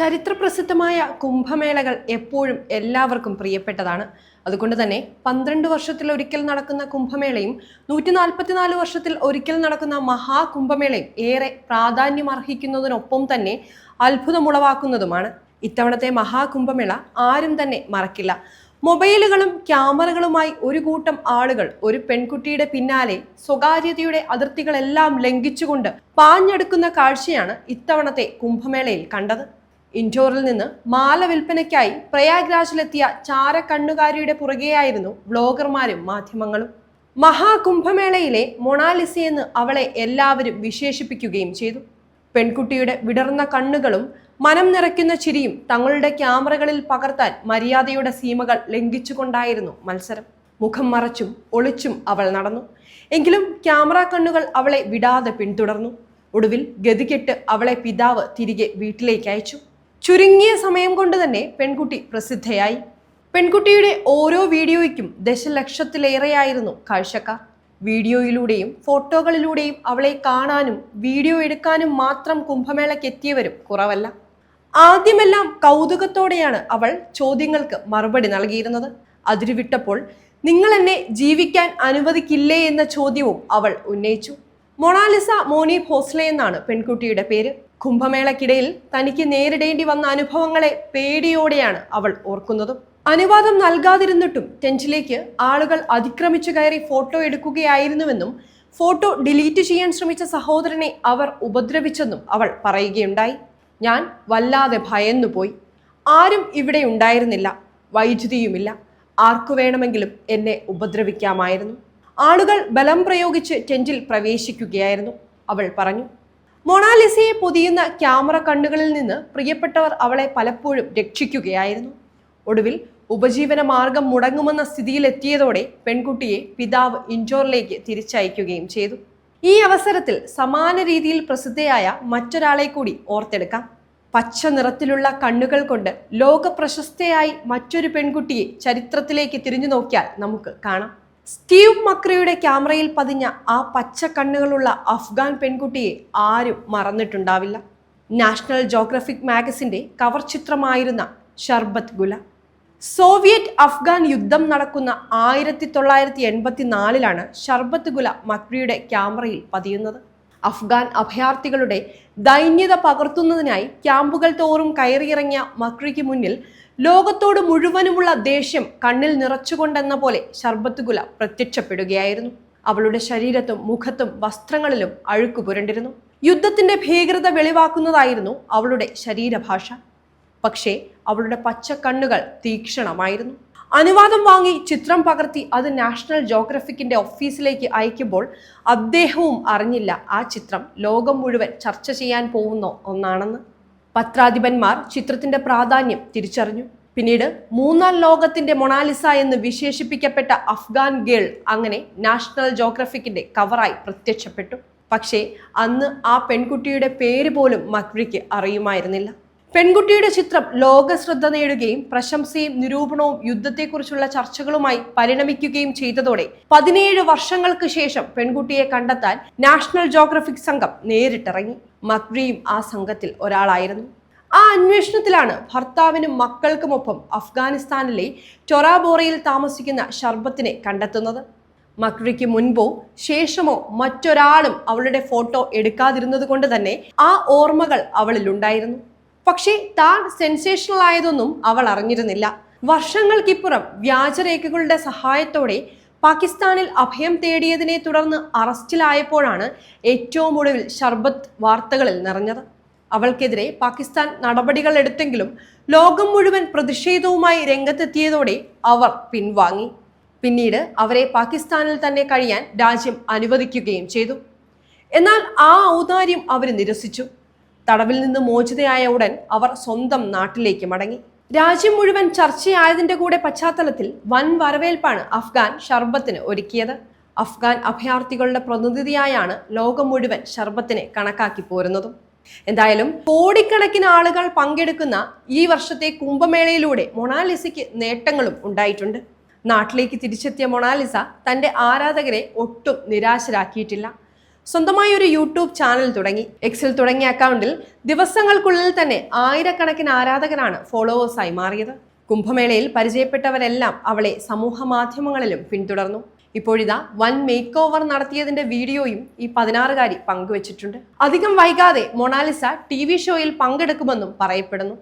ചരിത്രപ്രസിദ്ധമായ കുംഭമേളകൾ എപ്പോഴും എല്ലാവർക്കും പ്രിയപ്പെട്ടതാണ്. അതുകൊണ്ട് തന്നെ പന്ത്രണ്ട് വർഷത്തിൽ ഒരിക്കൽ നടക്കുന്ന കുംഭമേളയും നൂറ്റി നാൽപ്പത്തിനാല് വർഷത്തിൽ ഒരിക്കൽ നടക്കുന്ന മഹാകുംഭമേളയും ഏറെ പ്രാധാന്യം അർഹിക്കുന്നതിനൊപ്പം തന്നെ അത്ഭുതമുളവാക്കുന്നതുമാണ്. ഇത്തവണത്തെ മഹാകുംഭമേള ആരും തന്നെ മറക്കില്ല. മൊബൈലുകളും ക്യാമറകളുമായി ഒരു കൂട്ടം ആളുകൾ ഒരു പെൺകുട്ടിയുടെ പിന്നാലെ സ്വകാര്യതയുടെ അതിർത്തികളെല്ലാം ലംഘിച്ചുകൊണ്ട് പാഞ്ഞെടുക്കുന്ന കാഴ്ചയാണ് ഇത്തവണത്തെ കുംഭമേളയിൽ കണ്ടത്. ഇൻഡോറിൽ നിന്ന് മാല വിൽപ്പനയ്ക്കായി പ്രയാഗ്രാജിലെത്തിയ ചാരക്കണ്ണുകാരിയുടെ പുറകെയായിരുന്നു വ്ളോഗർമാരും മാധ്യമങ്ങളും. മഹാകുംഭമേളയിലെ മൊണാലിസയെന്ന് അവളെ എല്ലാവരും വിശേഷിപ്പിക്കുകയും ചെയ്തു. പെൺകുട്ടിയുടെ വിടർന്ന കണ്ണുകളും മനം നിറയ്ക്കുന്ന ചിരിയും തങ്ങളുടെ ക്യാമറകളിൽ പകർത്താൻ മര്യാദയുടെ സീമകൾ ലംഘിച്ചുകൊണ്ടായിരുന്നു മത്സരം. മുഖം മറച്ചും ഒളിച്ചും അവൾ നടന്നു. എങ്കിലും ക്യാമറ കണ്ണുകൾ അവളെ വിടാതെ പിന്തുടർന്നു. ഒടുവിൽ ഗതികെട്ട് അവളെ പിതാവ് തിരികെ വീട്ടിലേക്ക് അയച്ചു. ചുരുങ്ങിയ സമയം കൊണ്ട് തന്നെ പെൺകുട്ടി പ്രസിദ്ധയായി. പെൺകുട്ടിയുടെ ഓരോ വീഡിയോയ്ക്കും ദശലക്ഷത്തിലേറെയായിരുന്നു കാഴ്ചക്കാർ. വീഡിയോയിലൂടെയും ഫോട്ടോകളിലൂടെയും അവളെ കാണാനും വീഡിയോ എടുക്കാനും മാത്രം കുംഭമേളയ്ക്ക് എത്തിയവരും കുറവല്ല. ആദ്യമെല്ലാം കൗതുകത്തോടെയാണ് അവൾ ചോദ്യങ്ങൾക്ക് മറുപടി നൽകിയിരുന്നത്. അതിരുവിട്ടപ്പോൾ നിങ്ങൾ എന്നെ ജീവിക്കാൻ അനുവദിക്കില്ലേ? എന്ന ചോദ്യവും അവൾ ഉന്നയിച്ചു. മൊണാലിസ മോനി ഭോസ്ലെ എന്നാണ് പെൺകുട്ടിയുടെ പേര്. കുംഭമേളക്കിടയിൽ തനിക്ക് നേരിടേണ്ടി വന്ന അനുഭവങ്ങളെ പേടിയോടെയാണ് അവൾ ഓർക്കുന്നതും. അനുവാദം നൽകാതിരുന്നിട്ടും ടെന്റിലേക്ക് ആളുകൾ അതിക്രമിച്ചു കയറി ഫോട്ടോ എടുക്കുകയായിരുന്നുവെന്നും ഫോട്ടോ ഡിലീറ്റ് ചെയ്യാൻ ശ്രമിച്ച സഹോദരനെ അവർ ഉപദ്രവിച്ചെന്നും അവൾ പറയുകയുണ്ടായി. ഞാൻ വല്ലാതെ ഭയന്നുപോയി. ആരും ഇവിടെ ഉണ്ടായിരുന്നില്ല. വൈദ്യുതിയുമില്ല. ആർക്കു വേണമെങ്കിലും എന്നെ ഉപദ്രവിക്കാമായിരുന്നു. ആളുകൾ ബലം പ്രയോഗിച്ച് ടെന്റിൽ പ്രവേശിക്കുകയായിരുന്നു. അവൾ പറഞ്ഞു. മൊണാലിസയെ പൊതിയുന്ന ക്യാമറ കണ്ണുകളിൽ നിന്ന് പ്രിയപ്പെട്ടവർ അവളെ പലപ്പോഴും രക്ഷിക്കുകയായിരുന്നു. ഒടുവിൽ ഉപജീവന മാർഗം മുടങ്ങുമെന്ന സ്ഥിതിയിലെത്തിയതോടെ പെൺകുട്ടിയെ പിതാവ് ഇൻഡോറിലേക്ക് തിരിച്ചയക്കുകയും ചെയ്തു. ഈ അവസരത്തിൽ സമാന രീതിയിൽ പ്രസിദ്ധയായ മറ്റൊരാളെ കൂടി ഓർത്തെടുക്കാം. പച്ച നിറത്തിലുള്ള കണ്ണുകൾ കൊണ്ട് ലോക പ്രശസ്തയായി മറ്റൊരു പെൺകുട്ടിയെ ചരിത്രത്തിലേക്ക് തിരിഞ്ഞു നോക്കിയാൽ നമുക്ക് കാണാം. സ്റ്റീവ് മക്രയുടെ ക്യാമറയിൽ പതിഞ്ഞ ആ പച്ച കണ്ണുകളുള്ള അഫ്ഗാൻ പെൺകുട്ടിയെ ആരും മറന്നിട്ടുണ്ടാവില്ല. നാഷണൽ ജോഗ്രഫിക് മാഗസിന്റെ കവർ ചിത്രമായിരുന്ന ഷർബത്ത് ഗുല. സോവിയറ്റ് അഫ്ഗാൻ യുദ്ധം നടക്കുന്ന ആയിരത്തി തൊള്ളായിരത്തി എൺപത്തി നാലിലാണ് ഷർബത്ത് ഗുല മക്രിയുടെ ക്യാമറയിൽ പതിയുന്നത്. അഫ്ഗാൻ അഭയാർത്ഥികളുടെ ദൈന്യത പകർത്തുന്നതിനായി ക്യാമ്പുകൾ തോറും കയറിയിറങ്ങിയ മക്രിക്ക് മുന്നിൽ ലോകത്തോട് മുഴുവനുമുള്ള ദേഷ്യം കണ്ണിൽ നിറച്ചുകൊണ്ടെന്ന പോലെ ശർബത്ത് കുല പ്രത്യക്ഷപ്പെടുകയായിരുന്നു. അവളുടെ ശരീരത്തും മുഖത്തും വസ്ത്രങ്ങളിലും അഴുക്കു പുരണ്ടിരുന്നു. യുദ്ധത്തിന്റെ ഭീകരത വെളിവാക്കുന്നതായിരുന്നു അവളുടെ ശരീരഭാഷ. പക്ഷേ അവളുടെ പച്ച കണ്ണുകൾ തീക്ഷണമായിരുന്നു. അനുവാദം വാങ്ങി ചിത്രം പകർത്തി അത് നാഷണൽ ജോഗ്രഫിക്കിന്റെ ഓഫീസിലേക്ക് അയക്കുമ്പോൾ അദ്ദേഹവും അറിഞ്ഞില്ല ആ ചിത്രം ലോകം മുഴുവൻ ചർച്ച ചെയ്യാൻ പോകുന്ന ഒന്നാണെന്ന്. പത്രാധിപന്മാർ ചിത്രത്തിന്റെ പ്രാധാന്യം തിരിച്ചറിഞ്ഞു. പിന്നീട് മൂന്നാം ലോകത്തിന്റെ മൊണാലിസ എന്ന് വിശേഷിപ്പിക്കപ്പെട്ട അഫ്ഗാൻ ഗേൾ അങ്ങനെ നാഷണൽ ജോഗ്രഫിക്കിന്റെ കവറായി പ്രത്യക്ഷപ്പെട്ടു. പക്ഷേ അന്ന് ആ പെൺകുട്ടിയുടെ പേര് പോലും മക്രിക്ക് അറിയുമായിരുന്നില്ല. പെൺകുട്ടിയുടെ ചിത്രം ലോക ശ്രദ്ധ നേടുകയും പ്രശംസയും നിരൂപണവും യുദ്ധത്തെക്കുറിച്ചുള്ള ചർച്ചകളുമായി പരിണമിക്കുകയും ചെയ്തതോടെ പതിനേഴ് വർഷങ്ങൾക്ക് ശേഷം പെൺകുട്ടിയെ കണ്ടെത്താൻ നാഷണൽ ജോഗ്രഫിക് സംഘം നേരിട്ടിറങ്ങി. മക്രിയും ആ സംഘത്തിൽ ഒരാളായിരുന്നു. ആ അന്വേഷണത്തിലാണ് ഭർത്താവിനും മക്കൾക്കുമൊപ്പം അഫ്ഗാനിസ്ഥാനിലെ ടൊറാബോറയിൽ താമസിക്കുന്ന ഷർബത്തിനെ കണ്ടെത്തുന്നത്. മക്രിക്ക് മുൻപോ ശേഷമോ മറ്റൊരാളും അവളുടെ ഫോട്ടോ എടുക്കാതിരുന്നത് കൊണ്ട് തന്നെ ആ ഓർമ്മകൾ അവളിലുണ്ടായിരുന്നു. പക്ഷേ താൻ സെൻസേഷണൽ ആയതൊന്നും അവൾ അറിഞ്ഞിരുന്നില്ല. വർഷങ്ങൾക്കിപ്പുറം വ്യാജരേഖകളുടെ സഹായത്തോടെ പാകിസ്ഥാനിൽ അഭയം തേടിയതിനെ തുടർന്ന് അറസ്റ്റിലായപ്പോഴാണ് ഏറ്റവും ഒടുവിൽ ഷർബത്ത് വാർത്തകളിൽ നിറഞ്ഞത്. അവൾക്കെതിരെ പാകിസ്ഥാൻ നടപടികൾ എടുത്തെങ്കിലും ലോകം മുഴുവൻ പ്രതിഷേധവുമായി രംഗത്തെത്തിയതോടെ അവർ പിൻവാങ്ങി. പിന്നീട് അവരെ പാകിസ്ഥാനിൽ തന്നെ കഴിയാൻ രാജ്യം അനുവദിക്കുകയും ചെയ്തു. എന്നാൽ ആ ഔദാര്യം അവർ നിരസിച്ചു. തടവിൽ നിന്ന് മോചിതയായ ഉടൻ അവർ സ്വന്തം നാട്ടിലേക്ക് മടങ്ങി. രാജ്യം മുഴുവൻ ചർച്ചയായതിന്റെ കൂടെ പശ്ചാത്തലത്തിൽ വൻ വരവേൽപ്പാണ് അഫ്ഗാൻ ഷർബത്തിന് ഒരുക്കിയത്. അഫ്ഗാൻ അഭയാർത്ഥികളുടെ പ്രതിനിധിയായാണ് ലോകം മുഴുവൻ ഷർബത്തിനെ കണക്കാക്കി പോരുന്നതും. എന്തായാലും കോടിക്കണക്കിന് ആളുകൾ പങ്കെടുക്കുന്ന ഈ വർഷത്തെ കുംഭമേളയിലൂടെ മൊണാലിസയ്ക്ക് നേട്ടങ്ങളും ഉണ്ടായിട്ടുണ്ട്. നാട്ടിലേക്ക് തിരിച്ചെത്തിയ മൊണാലിസ തന്റെ ആരാധകരെ ഒട്ടും നിരാശരാക്കിയിട്ടില്ല. സ്വന്തമായി ഒരു യൂട്യൂബ് ചാനൽ തുടങ്ങി. എക്സിൽ തുടങ്ങിയ അക്കൗണ്ടിൽ ദിവസങ്ങൾക്കുള്ളിൽ തന്നെ ആയിരക്കണക്കിന് ആരാധകരാണ് ഫോളോവേഴ്സായി മാറിയത്. കുംഭമേളയിൽ പരിചയപ്പെട്ടവരെല്ലാം അവളെ സമൂഹ മാധ്യമങ്ങളിലും പിന്തുടർന്നു. ഇപ്പോഴിതാ വൻ മേക്ക് ഓവർ നടത്തിയതിന്റെ വീഡിയോയും ഈ പതിനാറുകാരി പങ്കുവച്ചിട്ടുണ്ട്. അധികം വൈകാതെ മൊണാലിസ ടി വി ഷോയിൽ പങ്കെടുക്കുമെന്നും പറയപ്പെടുന്നു.